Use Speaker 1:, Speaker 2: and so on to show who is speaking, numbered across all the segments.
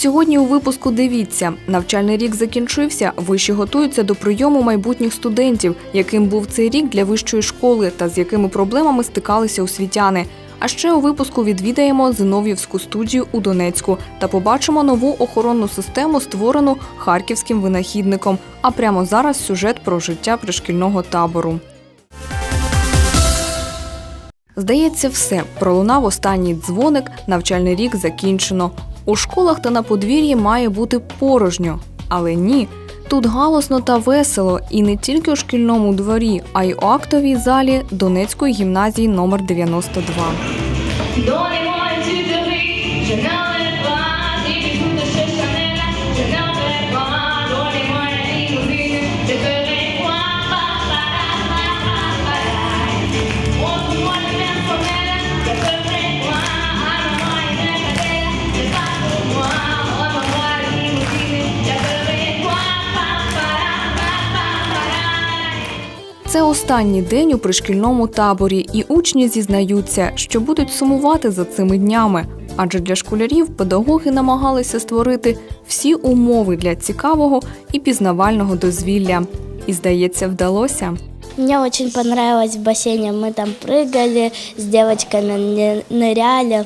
Speaker 1: Сьогодні у випуску дивіться, навчальний рік закінчився. Виші готуються до прийому майбутніх студентів, яким був цей рік для вищої школи та з якими проблемами стикалися освітяни. А ще у випуску відвідаємо Зинов'ївську студію у Донецьку та побачимо нову охоронну систему, створену харківським винахідником. А прямо зараз сюжет про життя пришкільного табору. Здається, все пролунав останній дзвоник. Навчальний рік закінчено. У школах та на подвір'ї має бути порожньо. Але ні. Тут галосно та весело, і не тільки у шкільному дворі, а й у актовій залі Донецької гімназії номер 92.
Speaker 2: Donnez-moi
Speaker 1: останній день у пришкільному таборі, і учні зізнаються, що будуть сумувати за цими днями. Адже для школярів педагоги намагалися створити всі умови для цікавого і пізнавального дозвілля. І, здається, вдалося.
Speaker 3: Мне очень понравилось в бассейне. Мы там прыгали, с девочками ны- ныряли.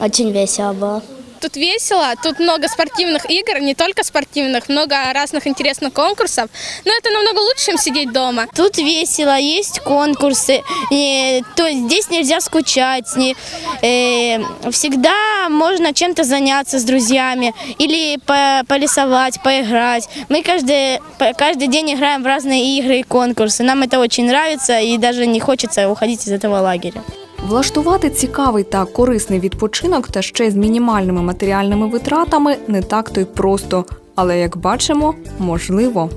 Speaker 3: Очень весело было.
Speaker 4: Тут весело, тут много спортивных игр, не только спортивных, много разных интересных конкурсов. Но это намного лучше, чем сидеть дома.
Speaker 5: Тут весело, есть конкурсы, и, то есть здесь нельзя скучать, не, э, всегда можно чем-то заняться с друзьями или по- порисовать, поиграть. Мы каждый, каждый день играем в разные игры и конкурсы, нам это очень нравится и даже не хочется уходить из этого лагеря.
Speaker 1: Влаштувати цікавий та корисний відпочинок та ще й з мінімальними матеріальними витратами не так то й просто. Але як бачимо, можливо.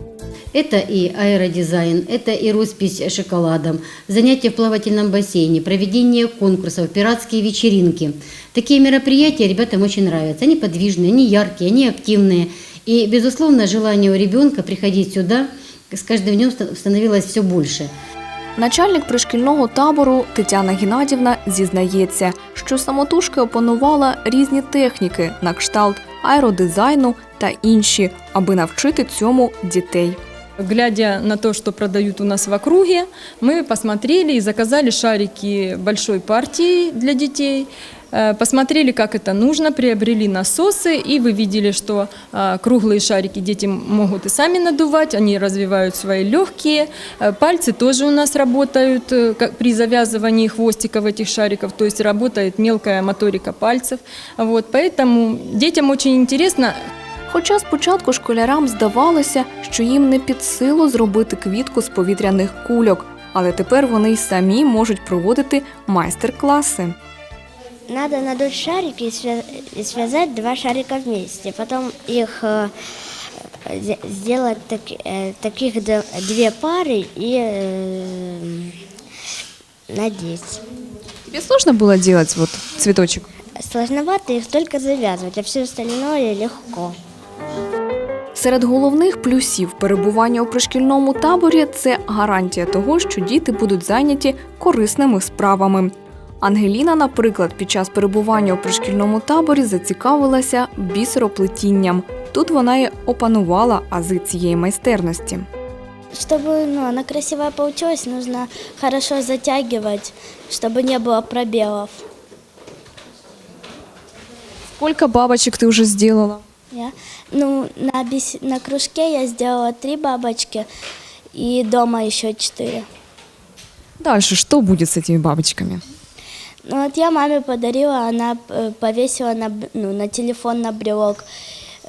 Speaker 6: Это и аэродизайн, это и роспись шоколадом, занятия в плавательном бассейне, проведение конкурсов, пиратские вечеринки. Такие мероприятия ребятам очень нравятся. Они подвижные, они яркие, они активные. И, безусловно, желание у ребенка приходить сюда с каждым днем ста- становилось все больше.
Speaker 1: Начальник пришкільного табору Тетяна Геннадівна зізнається, що самотужки опанувала різні техніки на кшталт аеродизайну та інші, аби навчити цьому дітей.
Speaker 7: Глядя на то, что продают у нас в округе, мы посмотрели и заказали шарики большой партии для детей. Э, Посмотрели, как это нужно, приобрели насосы, и вы видели, что а, круглые шарики дети могут и сами надувать, они развивают свои легкие. Э, Пальцы тоже у нас работают э, как при завязывании хвостиков этих шариков, то есть работает мелкая моторика пальцев. Вот, поэтому детям очень интересно
Speaker 1: Хоча спочатку школярам здавалося, що їм не під силу зробити квітку з повітряних кульок, але тепер вони й самі можуть проводити майстер-класи.
Speaker 3: Надо надуть шарики и свя- и связать два шарика вместе. Потом их э, э, сделать так- э, таких д- две пары и э, надеть.
Speaker 1: Тебе сложно было делать вот цветочек?
Speaker 3: Сложновато их только завязывать, а все остальное легко.
Speaker 1: Серед головних плюсів перебування у пришкільному таборі це гарантія того, що діти будуть зайняті корисними справами. Ангеліна, наприклад, під час перебування у пришкільному таборі зацікавилася бісероплетінням. Тут вона й опанувала ази цієї майстерності.
Speaker 3: Чтобы ну, она красивая получилась, нужно хорошо затягивать, чтобы не было пробелов.
Speaker 1: Скільки бабочок ти вже зробила?
Speaker 3: Я, ну, на, бис- на кружке я сделала три бабочки и дома еще четыре.
Speaker 1: Далі що буде з цими бабочками?
Speaker 3: Ну, вот я маме подарила, она э, повесила на, ну, на телефон на брелок.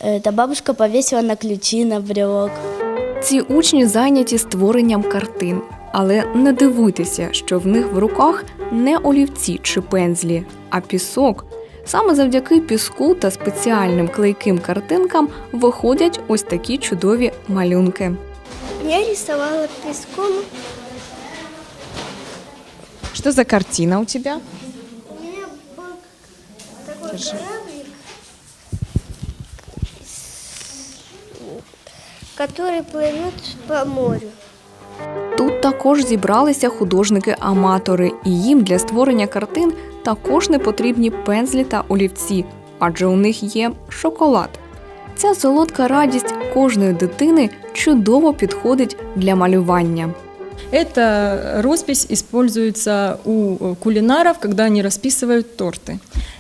Speaker 3: Эта бабушка повесила на ключи на брелок.
Speaker 1: Ці учні зайняті створенням картин. Але не дивуйтеся, що в них в руках не олівці чи пензлі, а пісок. Саме завдяки піску та спеціальним клейким картинкам виходять ось такі чудові малюнки.
Speaker 3: Я рисовала песком.
Speaker 1: Що за картина у тебе?
Speaker 3: У меня был такой кораблик, который плывет по морю.
Speaker 1: Тут також зібралися художники-аматори, і їм для створення картин також не потрібні пензлі та олівці, адже у них є шоколад. Ця солодка радість кожної дитини чудово підходить для малювання.
Speaker 7: Эта роспись используется у э, кулинаров, когда они расписывают торты.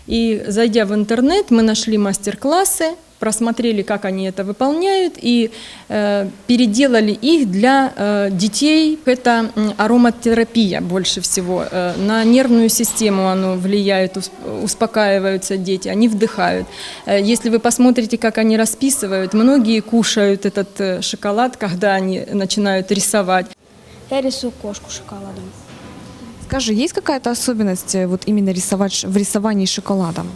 Speaker 7: И зайдя в интернет, мы нашли мастер-классы, просмотрели, как они это выполняют, и э, переделали их для э, детей. Это ароматерапия больше всего. Э, на нервную систему оно влияет, усп- успокаиваются дети, они вдыхают. Э, если вы посмотрите, как они расписывают, многие кушают этот э, шоколад, когда они начинают рисовать.
Speaker 8: Я рисую кошку шоколадом.
Speaker 1: Скажи, есть какая-то особенность э, вот именно рисовать ш- в рисовании шоколадом?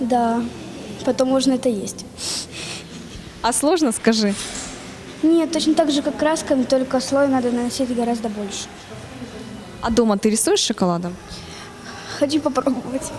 Speaker 8: Да, потом можно это есть.
Speaker 1: А сложно, скажи?
Speaker 8: Нет, точно так же, как красками, только слой надо наносить гораздо больше.
Speaker 1: А дома ты рисуешь шоколадом?
Speaker 8: Хочу попробовать.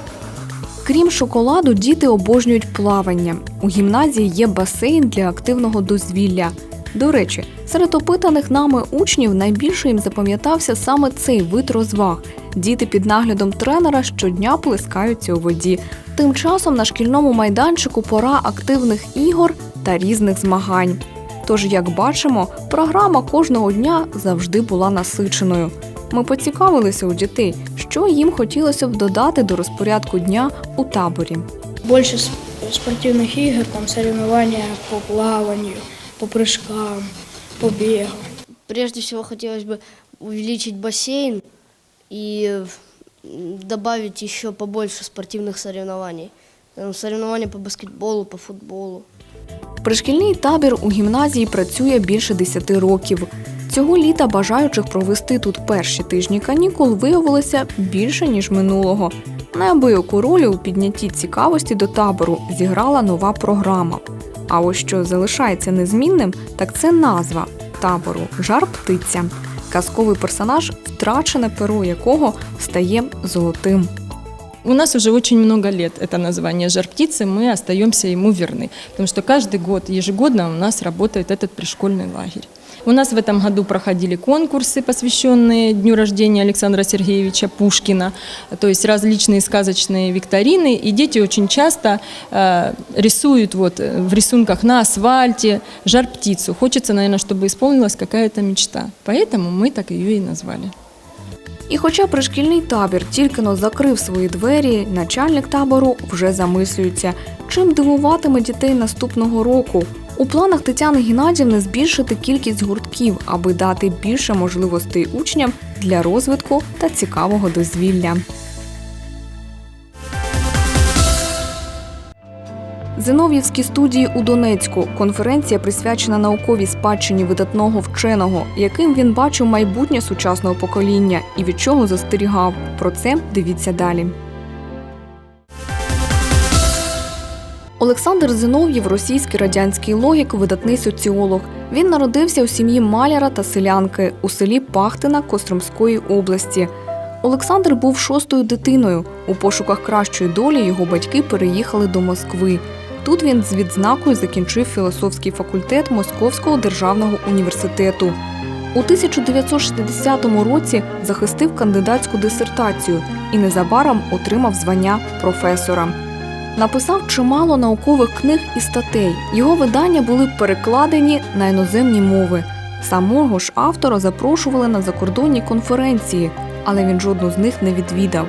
Speaker 1: Крім шоколаду, діти обожнюють плавання. У гімназії є басейн для активного дозвілля. До речі, серед опитаних нами учнів найбільше їм запам'ятався саме цей вид розваг. Діти під наглядом тренера щодня плескаються у воді. Тим часом на шкільному майданчику пора активних ігор та різних змагань. Тож, як бачимо, програма кожного дня завжди була насиченою. Ми поцікавилися у дітей, що їм хотілося б додати до розпорядку дня у таборі.
Speaker 9: больше с- спортивных игр, там соревнования по плаванию, по прыжкам, по бегу.
Speaker 10: Прежде всего хотелось бы увеличить бассейн и м, добавить еще побольше спортивных соревнований. Э, Соревнования по баскетболу, по футболу.
Speaker 1: Пришкільний табір у гімназії працює більше 10 років. Цього літа бажаючих провести тут перші тижні канікул виявилося більше ніж минулого. Неабияку роль у піднятті цікавості до табору зіграла нова програма. А ось що залишається незмінним, так це назва табору Жар птиця. Казковий персонаж, втрачене перо якого стає золотим.
Speaker 7: У нас уже очень много лет это название «Жар птицы», мы остаемся ему верны, потому что каждый год, ежегодно у нас работает этот пришкольный лагерь. У нас в этом году проходили конкурсы, посвященные дню рождения Александра Сергеевича Пушкина, то есть различные сказочные викторины, и дети очень часто э, рисуют вот э, в рисунках на асфальте жар-птицу. Хочется, наверное, чтобы исполнилась какая-то мечта, поэтому мы так ее и назвали.
Speaker 1: І хоча пришкільний табір тільки но закрив свої двері, начальник табору вже замислюється, чим дивуватиме дітей наступного року. У планах Тетяни Геннадівни збільшити кількість гуртків, аби дати більше можливостей учням для розвитку та цікавого дозвілля. Зинов'ївські студії у Донецьку. Конференція присвячена науковій спадщині видатного вченого, яким він бачив майбутнє сучасного покоління і від чого застерігав. Про це дивіться далі. Олександр Зинов'єв російський радянський логік, видатний соціолог. Він народився у сім'ї маляра та селянки у селі Пахтина Костромської області. Олександр був шостою дитиною. У пошуках кращої долі його батьки переїхали до Москви. Тут він з відзнакою закінчив філософський факультет Московського державного університету. У 1960 році захистив кандидатську дисертацію і незабаром отримав звання професора. Написав чимало наукових книг і статей. Його видання були перекладені на іноземні мови. Самого ж автора запрошували на закордонні конференції, але він жодну з них не відвідав.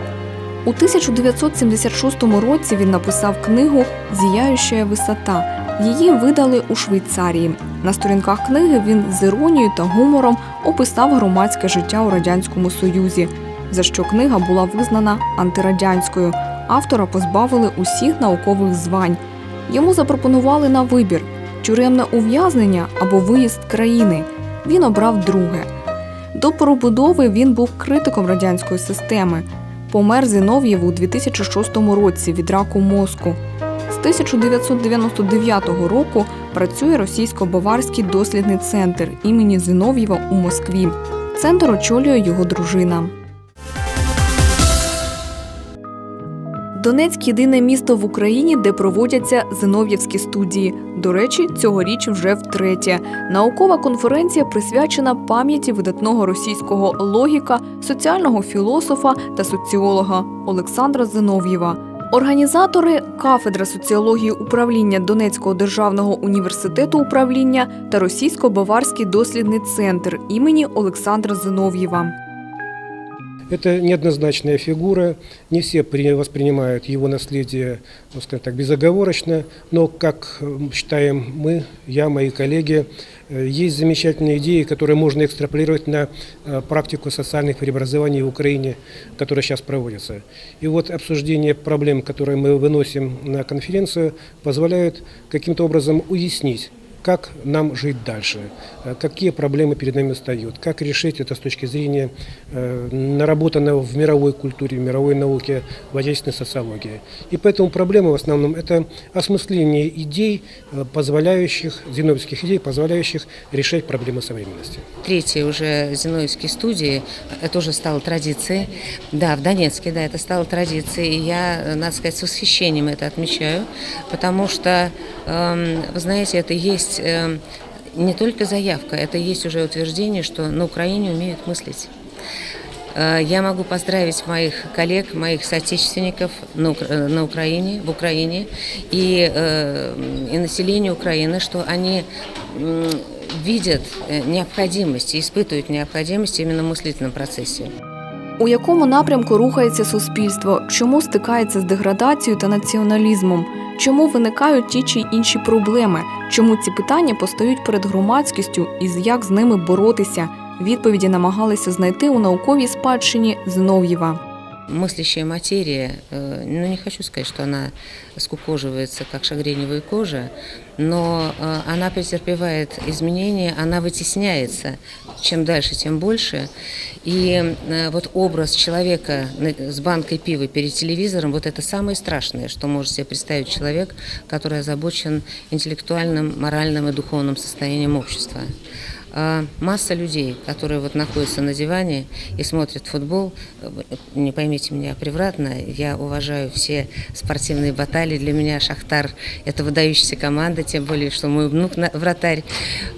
Speaker 1: У 1976 році він написав книгу Зіяюча висота. Її видали у Швейцарії. На сторінках книги він з іронією та гумором описав громадське життя у радянському союзі, за що книга була визнана антирадянською. Автора позбавили усіх наукових звань. Йому запропонували на вибір тюремне ув'язнення або виїзд країни. Він обрав друге. До перебудови він був критиком радянської системи. Помер Зинов'єв у 2006 році від раку мозку. З 1999 року працює російсько-баварський дослідний центр імені Зинов'єва у Москві. Центр очолює його дружина. Донецьк єдине місто в Україні, де проводяться зинов'євські студії. До речі, цьогоріч вже втретє. Наукова конференція присвячена пам'яті видатного російського логіка, соціального філософа та соціолога Олександра Зинов'єва. Організатори кафедра соціології управління Донецького державного університету управління та Російсько-Баварський дослідний центр імені Олександра Зинов'єва.
Speaker 11: Это неоднозначная фигура, не все при- воспринимают его наследие, ну, скажем так, безоговорочно, но, как э, считаем мы, я, мои коллеги, э, есть замечательные идеи, которые можно экстраполировать на э, практику социальных преобразований в Украине, которая сейчас проводится. И вот обсуждение проблем, которые мы выносим на конференцию, позволяет каким-то образом уяснить, как нам жить дальше, э, какие проблемы перед нами встают, как решить это с точки зрения э, наработанного в мировой культуре, в мировой науке, в отечественной социологии. И поэтому проблема в основном это осмысление идей, э, позволяющих, зиновьевских идей, позволяющих решать проблемы современности.
Speaker 12: Третьей уже Зиновьевской студии, это уже стало традицией. Да, в Донецке, да, это стало традицией. И я, надо сказать, с восхищением это отмечаю, потому что, вы знаете, это есть эм, не только заявка, это есть уже утверждение, что на Украине умеют мыслить. Э, Я могу поздравить моих коллег, моих соотечественников на, Укра- э, на Украине, в Украине и, э, и население Украины, что они м, видят э, необходимость и испытывают необходимость именно в мыслительном процессе.
Speaker 1: У якому напрямку рухається суспільство? Чому стикається з деградацією та націоналізмом? Чому виникають ті чи інші проблеми? Чому ці питання постають перед громадськістю і з- як з ними боротися? Відповіді намагалися знайти у науковій спадщині Зинов'єва
Speaker 12: Мыслящая материя, э, ну не хочу сказать, что она скукоживается, как шагреневая кожа, но э, она претерпевает изменения, она вытесняется. Чем дальше, тем больше. И э, вот образ человека на- с банкой пива перед телевизором, вот это самое страшное, что может себе представить человек, который озабочен интеллектуальным, моральным и духовным состоянием общества. А Масса людей, которые вот находятся на диване и смотрят футбол, э, не поймите меня превратно, я уважаю все спортивные баталии. Для меня Шахтар – это выдающаяся команда, тем более, что мой внук вратарь.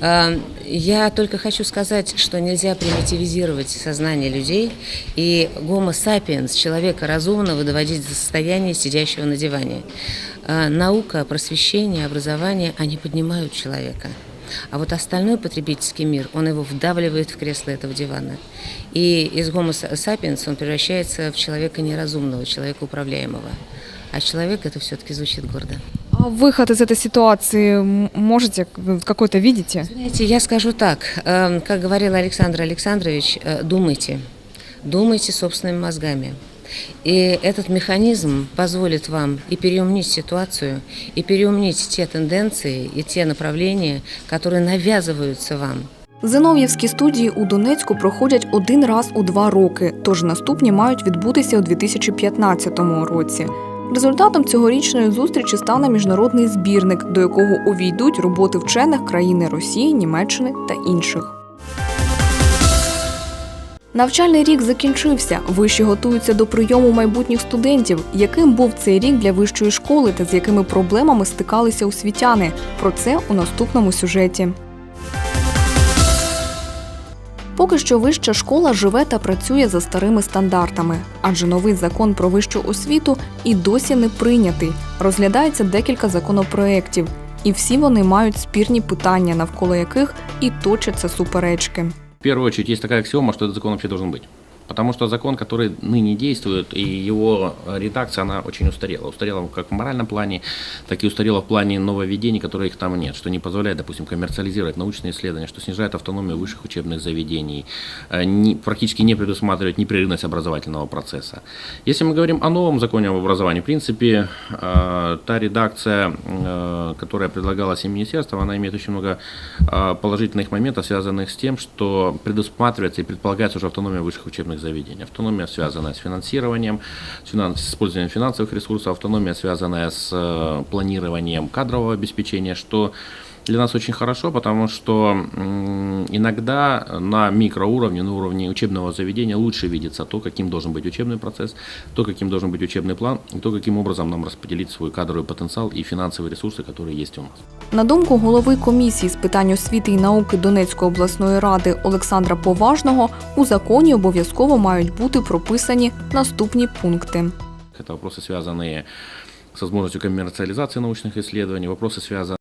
Speaker 12: А, Я только хочу сказать, что нельзя примитивизировать сознание людей и гомо сапиенс, человека разумного, доводить до состояния сидящего на диване. А, Наука, просвещение, образование, они поднимают человека. А вот остальной потребительский мир, он его вдавливает в кресло этого дивана. И из гомо сапиенс он превращается в человека неразумного, человека управляемого. А человек это все-таки звучит гордо.
Speaker 1: А выход из этой ситуации м- можете вы какой-то видите?
Speaker 12: Знаете, я скажу так, эм, как говорил Александр Александрович, э, думайте, думайте собственными мозгами. И этот механизм позволит вам и переумнить ситуацию, и переумнить те тенденции и те направления, которые навязываются вам.
Speaker 1: Зинов'євські студії у Донецьку проходять один раз у два роки, тож наступні мають відбутися у 2015 році. Результатом цьогорічної зустрічі стане міжнародний збірник, до якого увійдуть роботи вчених країни Росії, Німеччини та інших. Навчальний рік закінчився. Виші готуються до прийому майбутніх студентів. Яким був цей рік для вищої школи та з якими проблемами стикалися освітяни? Про це у наступному сюжеті. Поки що вища школа живе та працює за старими стандартами, адже новий закон про вищу освіту і досі не прийнятий. Розглядається декілька законопроєктів, і всі вони мають спірні питання, навколо яких і точаться суперечки.
Speaker 13: В первую очередь есть такая аксиома, что этот закон вообще должен быть. Потому что закон, который ныне действует, и его э, редакция, она очень устарела. Устарела как в моральном плане, так и устарела в плане нововведений, которых там нет, что не позволяет, допустим, коммерциализировать научные исследования, что снижает автономию высших учебных заведений, э, не- практически не предусматривает непрерывность образовательного процесса. Если мы говорим о новом законе об образовании, в принципе, э, та редакция, э, которая предлагалась и министерством, она имеет очень много э, положительных моментов, связанных с тем, что предусматривается и предполагается уже автономия высших учебных заведений. Автономия, связанная с финансированием, с, с использованием финансовых ресурсов, автономия, связанная с э, планированием кадрового обеспечения, что для нас очень хорошо, потому что м, иногда на микроуровне, на уровне учебного заведения лучше видится то, каким должен быть учебный процесс, то, каким должен быть учебный план, и то, каким образом нам распределить свой кадровый потенциал и финансовые ресурсы, которые есть у нас.
Speaker 1: На думку голови комісії з питань освіти і науки Донецької обласної ради Олександра Поважного, у законі обов'язково мають бути прописані наступні пункти.
Speaker 13: Это вопросы, связанные с возможностью коммерциализации научных исследований, вопросы, связанные